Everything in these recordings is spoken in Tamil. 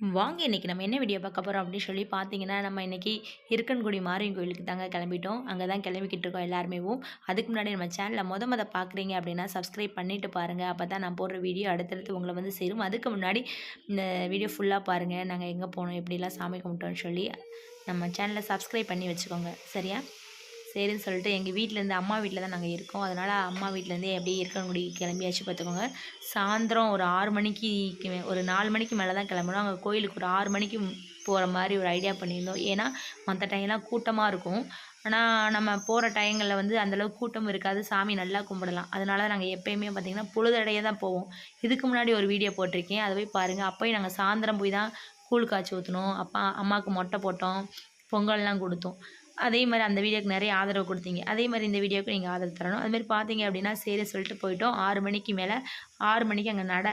வாங்க இன்றைக்கி நம்ம என்ன வீடியோ பார்க்க போகிறோம் அப்படின்னு சொல்லி பார்த்தீங்கன்னா நம்ம இன்றைக்கி இருக்கன்குடி மாரியம்மன் கோயிலுக்கு தாங்க கிளம்பிட்டோம். அங்கே தான் கிளம்பிக்கிட்டு இருக்கோம் எல்லாருமேவும் அதுக்கு முன்னாடி நம்ம சேனலில் மொத மொதல் பார்க்குறீங்க அப்படின்னா சப்ஸ்கிரைப் பண்ணிவிட்டு பாருங்கள் அப்போ தான் நான் போடுற வீடியோ அடுத்தடுத்து உங்களை வந்து சேரும். அதுக்கு முன்னாடி இந்த வீடியோ ஃபுல்லாக பாருங்கள் நாங்கள் எங்கே போனோம் எப்படிலாம் சாமி கும்பிட்டோம்னு சொல்லி நம்ம சேனலை சப்ஸ்கிரைப் பண்ணி வச்சுக்கோங்க. சரியா? சரின்னு சொல்லிட்டு எங்கள் வீட்டிலேருந்து அம்மா வீட்டில் தான் நாங்கள் இருக்கோம். அதனால் அம்மா வீட்டிலேருந்தே அப்படியே இருக்கங்குடி கிளம்பியாச்சு பார்த்துக்கோங்க சாயந்தரம் ஒரு ஆறு மணிக்கு ஒரு நாலு மணிக்கு மேலே தான் கிளம்பணும். அங்கே கோயிலுக்கு ஒரு ஆறு மணிக்கு போகிற மாதிரி ஒரு ஐடியா பண்ணியிருந்தோம். ஏன்னா மற்ற டைம்லாம் கூட்டமாக இருக்கும். ஆனால் நம்ம போகிற டைங்களில் வந்து அந்தளவுக்கு கூட்டம் இருக்காது. சாமி நல்லா கும்பிடலாம். அதனால் நாங்கள் எப்போயுமே பார்த்திங்கன்னா பொழுதடைய தான் போவோம். இதுக்கு முன்னாடி ஒரு வீடியோ போட்டிருக்கேன். அதை போய் பாருங்கள் அப்போயும் நாங்கள் சாயந்தரம் போய் தான் கூழ் காய்ச்சி ஊற்றணும் அப்பா அம்மாவுக்கு மொட்டை போட்டோம். பொங்கல்லாம் கொடுத்தோம். அதே மாதிரி அந்த வீடியோக்கு நிறைய ஆதரவு கொடுத்தீங்க. அதே மாதிரி இந்த வீடியோக்கு நீங்கள் ஆதரவு தரணும். அதுமாதிரி பார்த்தீங்க அப்படின்னா சரி சொல்லிட்டு போயிட்டோம். ஆறு மணிக்கு மேலே ஆறு மணிக்கு அங்கே நட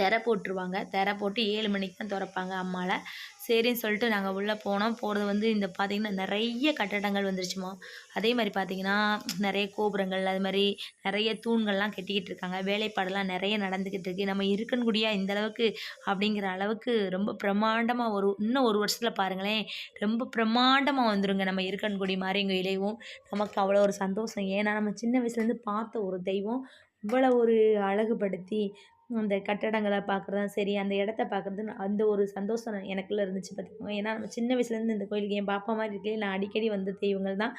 திரை போட்டுருவாங்க. திரை போட்டு ஏழு மணிக்கு தான் திறப்பாங்க அம்மாவில் சரின்னு சொல்லிட்டு நாங்கள் உள்ளே போனோம். போகிறது வந்து இந்த பார்த்திங்கன்னா நிறைய கட்டடங்கள் வந்துருச்சுமா. அதே மாதிரி பார்த்திங்கன்னா நிறைய கோபுரங்கள் அது மாதிரி நிறைய தூண்கள்லாம் கட்டிக்கிட்டு இருக்காங்க. வேலைப்பாடெல்லாம் நிறைய நடந்துக்கிட்டு இருக்குது நம்ம இருக்கன்குடியாக இந்த அளவுக்கு அப்படிங்கிற அளவுக்கு ரொம்ப பிரம்மாண்டமாக ஒரு இன்னும் ஒரு வருஷத்தில் பாருங்களேன். ரொம்ப பிரம்மாண்டமாக வந்துருங்க நம்ம இருக்கன்குடி மாதிரி எங்கள் இலைவும் நமக்கு அவ்வளோ ஒரு சந்தோஷம். ஏன்னா நம்ம சின்ன வயசுலேருந்து பார்த்த ஒரு தெய்வம். இவ்வளோ ஒரு அழகுபடுத்தி அந்த கட்டடங்களை பார்க்குறதும் சரி அந்த இடத்த பார்க்குறது அந்த ஒரு சந்தோஷம் எனக்குள்ளே இருந்துச்சு பார்த்துக்கோங்க ஏன்னா நம்ம சின்ன வயசுலேருந்து இந்த கோயிலுக்கு என் பாப்பா மாதிரி இருக்கே நான் அடிக்கடி வந்த தெய்வங்கள் தான்.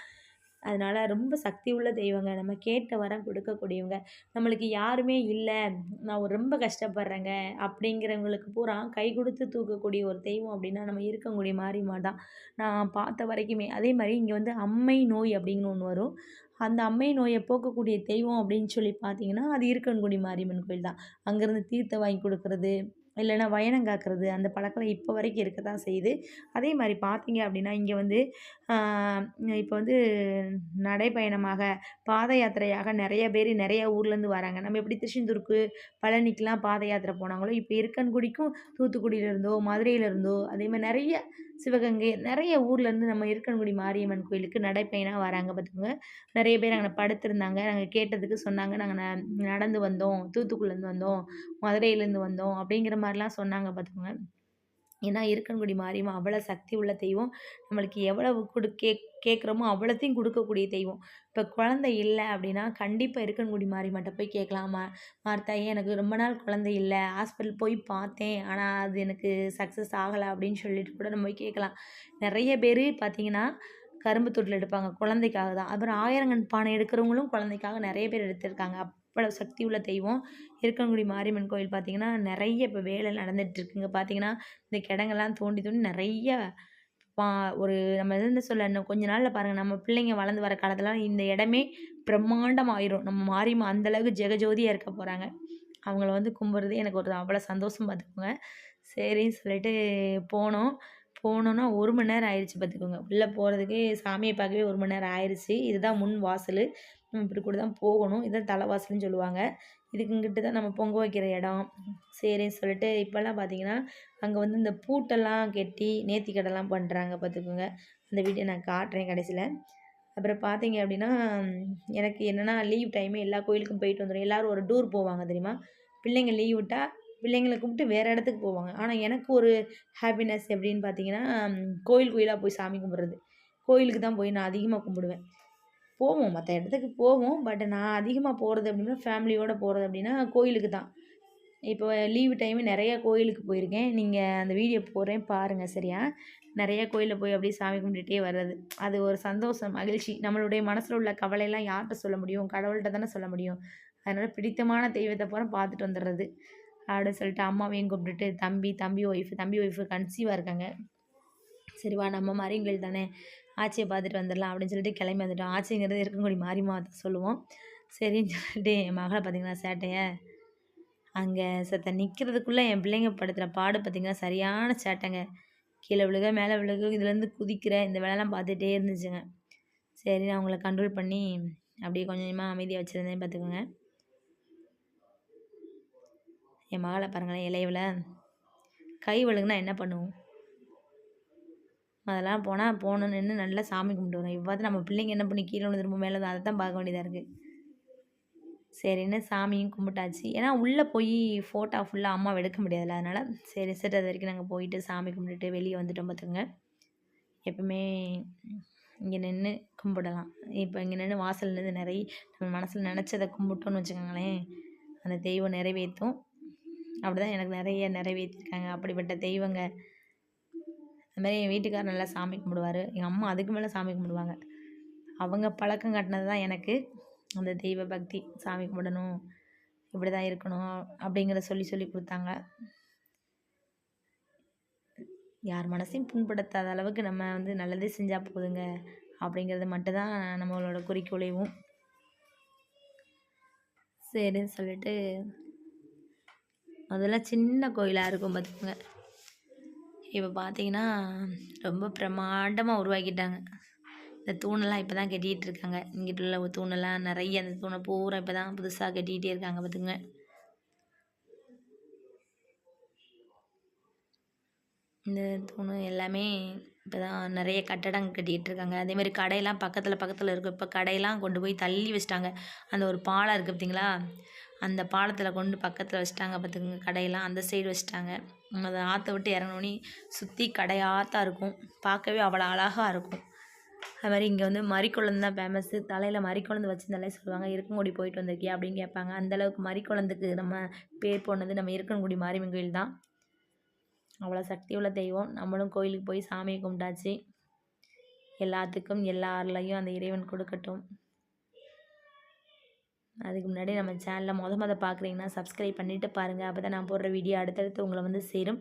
அதனால் ரொம்ப சக்தி உள்ள தெய்வங்க. நம்ம கேட்ட வரம் கொடுக்கக்கூடியவங்க. நம்மளுக்கு யாருமே இல்லை நான் ரொம்ப கஷ்டப்படுறேங்க அப்படிங்கிறவங்களுக்கு பூரா கை கொடுத்து தூக்கக்கூடிய ஒரு தெய்வம் அப்படின்னா நம்ம இருக்கக்கூடிய மாறிமா தான். நான் பார்த்த வரைக்குமே அதே மாதிரி இங்கே வந்து அம்மை நோய் அப்படிங்கிற ஒன்று வரும். அந்த அம்மை நோயை போக்கக்கூடிய தெய்வம் அப்படின்னு சொல்லி பார்த்தீங்கன்னா அது இருக்கன்குடி மாரியம்மன் கோயில் தான் அங்கேருந்து தீர்த்தம் வாங்கி கொடுக்கறது இல்லைன்னா வயனம் காக்கிறது அந்த பழக்கம் இப்போ வரைக்கும் இருக்க தான் செய்யுது. அதே மாதிரி பார்த்தீங்க அப்படின்னா இங்கே வந்து இப்போ வந்து நடைப்பயணமாக பாத யாத்திரையாக நிறைய பேர் நிறைய ஊர்லேருந்து வராங்க. நம்ம எப்படி திருச்செந்தூருக்கு பழனிக்கெலாம் பாத யாத்திரை போனாங்களோ இப்போ இருக்கன்குடிக்கும் தூத்துக்குடியிலேருந்தோ மதுரையிலேருந்தோ அதே மாதிரி நிறைய சிவகங்கை நிறைய ஊர்லேருந்து நம்ம இருக்கன்குடி மாரியம்மன் கோயிலுக்கு நடைப்பயணம் வராங்க பார்த்துக்கோங்க நிறைய பேர் அங்கே படுத்திருந்தாங்க நாங்கள் கேட்டதுக்கு சொன்னாங்க நாங்கள் நடந்து வந்தோம் தூத்துக்குடிலேருந்து வந்தோம் மதுரையிலேருந்து வந்தோம் அப்படிங்கிற மாதிரி மாதிரிலாம் சொன்னாங்க பார்த்துக்கோங்க ஏன்னா இருக்கன்குடி மாரியம்மா அவ்வளோ சக்தி உள்ள தெய்வம். நம்மளுக்கு எவ்வளவு கொடு கே கேட்குறோமோ அவ்வளோத்தையும் கொடுக்கக்கூடிய தெய்வம். இப்போ குழந்தை இல்லை அப்படின்னா கண்டிப்பாக இருக்கன்குடி மாரியம்மாட்ட போய் கேட்கலாமா. மார்த்தாயே எனக்கு ரொம்ப நாள் குழந்தை இல்லை. ஹாஸ்பிட்டல் போய் பார்த்தேன். ஆனால் அது எனக்கு சக்ஸஸ் ஆகலை அப்படின்னு சொல்லிட்டு கூட நம்ம போய் கேட்கலாம். நிறைய பேர் பார்த்தீங்கன்னா கரும்பு தொட்டில் எடுப்பாங்க குழந்தைக்காக தான். அப்புறம் ஆயிரங்கன் பானை எடுக்கிறவங்களும் குழந்தைக்காக நிறைய பேர் எடுத்திருக்காங்க. அவ்வளோ சக்தி உள்ள தெய்வம். இருக்கன்குடி மாரியம்மன் கோயில் பார்த்திங்கன்னா நிறைய இப்போ வேலை நடந்துகிட்ருக்குங்க பார்த்திங்கன்னா இந்த கிடங்கெல்லாம் தோண்டி தோண்டி நிறைய பா ஒரு நம்ம என்ன சொல்ல இன்னும் கொஞ்ச நாளில் பாருங்கள் நம்ம பிள்ளைங்க வளர்ந்து வர காலத்தில் இந்த இடமே பிரம்மாண்டமாயிரும். நம்ம மாரியம்மா அந்தளவுக்கு ஜெகஜோதியாக இருக்க போகிறாங்க அவங்கள வந்து கும்பிட்றது எனக்கு ஒரு அவ்வளோ சந்தோஷம் பார்த்துக்கோங்க சரின்னு சொல்லிட்டு போனோம். போனோன்னா ஒரு மணி நேரம் ஆயிடுச்சு பார்த்துக்கோங்க உள்ளே போகிறதுக்கே சாமியை பார்க்கவே ஒரு மணி நேரம் ஆயிடுச்சு. இதுதான் முன் வாசல். நம்ம இப்படி கூட தான் போகணும். இதுதான் தலைவாசல்னு சொல்லுவாங்க. இதுக்குங்கிட்டு தான் நம்ம பொங்க வைக்கிற இடம். சரின்னு சொல்லிட்டு இப்போல்லாம் பார்த்தீங்கன்னா அங்கே வந்து இந்த பூட்டெல்லாம் கட்டி நேர்த்தி கடைலாம் பண்ணுறாங்க பார்த்துக்கோங்க. அந்த வீட்டை நான் காட்டுறேன் கடைசியில். அப்புறம் பார்த்தீங்க அப்படின்னா எனக்கு என்னென்னா லீவ் டைமு எல்லா கோயிலுக்கும் போயிட்டு வந்துடும் எல்லோரும் ஒரு டூர் போவாங்க தெரியுமா? பிள்ளைங்க லீவ் விட்டால் பிள்ளைங்களை கூப்பிட்டு வேறு இடத்துக்கு போவாங்க. ஆனால் எனக்கு ஒரு ஹாப்பினஸ் எப்படின்னு பார்த்தீங்கன்னா கோயில் கோயிலாக போய் சாமி கும்பிட்றது. கோயிலுக்கு தான் போய் நான் அதிகமாக கும்பிடுவேன். போவோம். மற்ற இடத்துக்கு போவோம். பட் நான் அதிகமாக போகிறது அப்படின்னா ஃபேமிலியோடு போகிறது அப்படின்னா கோயிலுக்கு தான். இப்போ லீவு டைமு நிறையா கோயிலுக்கு போயிருக்கேன். நீங்கள் அந்த வீடியோ போடுறேன் பாருங்கள் சரியா? நிறையா கோயிலில் போய் அப்படியே சாமி கும்பிட்டுட்டே வர்றது. அது ஒரு சந்தோஷம் மகிழ்ச்சி. நம்மளுடைய மனசில் உள்ள கவலையெல்லாம் யார்கிட்ட சொல்ல முடியும்? கடவுள்கிட்ட தானே சொல்ல முடியும்? அதனால் பிடித்தமான தெய்வத்தை பூரா பார்த்துட்டு வந்துடுறது அப்படின்னு சொல்லிட்டு அம்மாவையும் கூப்பிட்டுட்டு தம்பி தம்பி ஒய்ஃபு தம்பி ஒய்ஃபு கன்சீவாக இருக்காங்க. சரிவா நம்ம மாரியங்கள் தானே. ஆச்சியை பார்த்துட்டு வந்துடலாம் அப்படின்னு சொல்லிட்டு கிளம்பி வந்துட்டோம். ஆச்சிங்கிறது மாறி மாரியம்மா சொல்லுவோம். சரின்னு சொல்லிட்டு என் மகளை பார்த்தீங்கன்னா சேட்டையை? அங்கே சத்த நிற்கிறதுக்குள்ளே என் பிள்ளைங்க படுத்துகிற பாடு பார்த்திங்கன்னா சரியான சேட்டைங்க. கீழே விழுக மேலே விழுக இதுலேருந்து குதிக்கிற இந்த வேலைலாம் பார்த்துட்டே இருந்துச்சுங்க. சரி நான் அவங்கள கண்ட்ரோல் பண்ணி அப்படியே கொஞ்சம் கொஞ்சமாக அமைதியாக வச்சுருந்தேன் பார்த்துக்கோங்க. என் மகளை பாருங்களேன் இலையில் கை வழுகுனா என்ன பண்ணுவோம்? அதெல்லாம் போனால் போகணும் நின்று நல்லா சாமி கும்பிட்டு வரும் இவ்வாறு நம்ம பிள்ளைங்க என்ன பண்ணி கீழே விழுந்து திரும்ப மேலே அதை தான் பார்க்க வேண்டியதாக இருக்குது சரின்னு சாமியும் கும்பிட்டாச்சு. ஏன்னா உள்ளே போய் ஃபோட்டோ ஃபுல்லாக அம்மா எடுக்க முடியாதுல்ல. அதனால் சரி சரி அது வரைக்கும் நாங்கள் போயிட்டு சாமி கும்பிட்டுட்டு வெளியே வந்துட்டோம் பார்த்துங்க எப்பவுமே இங்கே நின்று கும்பிடலாம். இப்போ இங்கே நின்று வாசல் நின்று நிறைய நம்ம மனசில் நினச்சதை கும்பிட்டோன்னு வச்சுக்கோங்களேன். அந்த தெய்வம் நிறைவேற்றும். அப்படி தான் எனக்கு நிறைய நிறைவேற்றிருக்காங்க. அப்படிப்பட்ட தெய்வங்க அது மாதிரி என் வீட்டுக்காரர் நல்லா சாமி கும்பிடுவார். எங்கள் அம்மா அதுக்கு மேலே சாமி கும்பிடுவாங்க. அவங்க பழக்கம் கட்டினது தான் எனக்கு அந்த தெய்வ பக்தி. சாமி கும்பிடணும் இப்படி தான் இருக்கணும் அப்படிங்கிறத சொல்லி சொல்லி கொடுத்தாங்க. யார் மனசையும் புண்படுத்தாத அளவுக்கு நம்ம வந்து நல்லதே செஞ்சால் போதுங்க அப்படிங்கிறது மட்டும்தான் நம்மளோட குறிக்கோளையும். சரின்னு சொல்லிட்டு அதெல்லாம் சின்ன கோயிலாக இருக்கும் பார்த்துக்கோங்க இப்போ பார்த்தீங்கன்னா ரொம்ப பிரமாண்டமாக உருவாக்கிட்டாங்க. இந்த தூணெல்லாம் இப்போ தான் கட்டிகிட்டு இருக்காங்க. இங்கிட்ட உள்ள தூணெல்லாம் நிறைய அந்த தூணை பூரா இப்போ தான் புதுசாக கட்டிக்கிட்டே இருக்காங்க பார்த்துங்க இந்த தூணு எல்லாமே இப்போ தான் நிறைய கட்டடம் கட்டிகிட்டு இருக்காங்க. அதேமாதிரி கடையெல்லாம் பக்கத்தில் பக்கத்தில் இருக்கும் இப்போ கடையெல்லாம் கொண்டு போய் தள்ளி வச்சிட்டாங்க. அந்த ஒரு பாலம் இருக்குது பார்த்தீங்களா அந்த பாலத்தில் கொண்டு பக்கத்தில் வச்சிட்டாங்க பார்த்துக்கோங்க கடையெல்லாம் அந்த சைடு வச்சிட்டாங்க. அதை ஆற்ற விட்டு இறங்கினோன்னே சுற்றி கடையாத்தான் இருக்கும். பார்க்கவே அவ்வளோ அழகாக இருக்கும். அது மாதிரி இங்கே வந்து மறிக்குழந்து தான் ஃபேமஸ்ஸு தலையில் மறிக்குழந்து வச்சிருந்தாலே சொல்லுவாங்க இருக்கன்குடி போயிட்டு வந்திருக்கியா அப்படின்னு கேட்பாங்க. அந்தளவுக்கு மறிக்குழந்துக்கு நம்ம பேர் போனது நம்ம இருக்கன்குடி மாரியம்மன் கோயில் தான். அவ்வளோ சக்தி உள்ள தெய்வம். நம்மளும் கோயிலுக்கு போய் சாமியை கும்பிட்டாச்சு. எல்லாத்துக்கும் எல்லாருலையும் அந்த இறைவன் கொடுக்கட்டும். அதுக்கு முன்னாடி நம்ம சேனலில் மொத மொதல் பார்க்குறீங்கன்னா சப்ஸ்கிரைப் பண்ணிவிட்டு பாருங்கள் அப்போ தான் நான் போடுற வீடியோ அடுத்தடுத்து உங்களை வந்து சேரும்.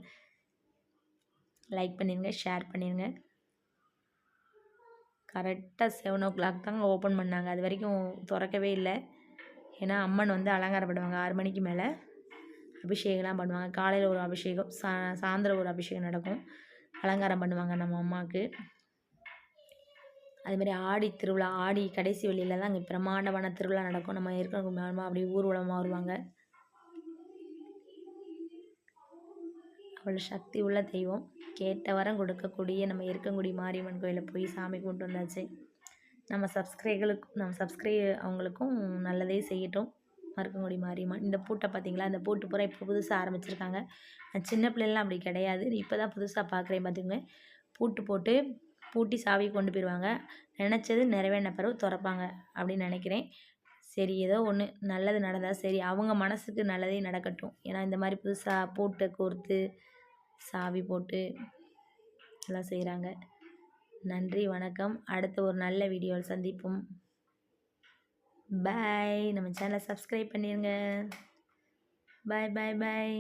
லைக் பண்ணிடுங்க ஷேர் பண்ணிடுங்க கரெக்டாக செவன் ஓ கிளாக் தாங்க ஓப்பன் பண்ணாங்க. அது வரைக்கும் திறக்கவே இல்லை. ஏன்னா அம்மன் வந்து அலங்காரப்படுவாங்க ஆறு மணிக்கு மேலே. அபிஷேகம்லாம் பண்ணுவாங்க. காலையில் ஒரு அபிஷேகம் சா சாயந்தரம் ஒரு அபிஷேகம் நடக்கும். அலங்காரம் பண்ணுவாங்க நம்ம அம்மாவுக்கு அதுமாதிரி ஆடி திருவிழா ஆடி கடைசி வெளியில் தான் அங்கே பிரமாண்டமான திருவிழா நடக்கும். நம்ம இருக்கிற அப்படியே ஊர்வலமாக வருவாங்க. அவ்வளோ சக்தி உள்ள தெய்வம். கேட்ட வரம் கொடுக்கக்கூடிய நம்ம இருக்கங்குடி மாரியம்மன் கோயிலில் போய் சாமி கும்பிட்டு வந்தாச்சு. நம்ம சப்ஸ்கிரைகளுக்கும் நம்ம சப்ஸ்கிரை அவங்களுக்கும் நல்லதே செய்யட்டும். மருக்கங்குடி மாரியம்மன். இந்த பூட்டை பார்த்தீங்களா? இந்த பூட்டு பூரா இப்போ புதுசாக ஆரம்பிச்சிருக்காங்க. நான் சின்ன பிள்ளைலாம் அப்படி கிடையாது. இப்போ தான் புதுசாக பார்க்குறேன் பார்த்துக்கோங்க. பூட்டு போட்டு பூட்டி சாவி கொண்டு போயிடுவாங்க நினச்சது நிறைவேறின பிறகு திறப்பாங்க அப்படின்னு நினைக்கிறேன். சரி ஏதோ ஒன்று நல்லது நடந்தால் சரி அவங்க மனசுக்கு நல்லதே நடக்கட்டும். ஏன்னா இந்த மாதிரி புதுசாக பூட்டை கோர்த்து சாவி போட்டு எல்லாம் செய்கிறாங்க நன்றி வணக்கம். அடுத்த ஒரு நல்ல வீடியோவில் சந்திப்போம். பாய் நம்ம சேனலை சப்ஸ்கிரைப் பண்ணிடுங்க பாய் பாய் பாய்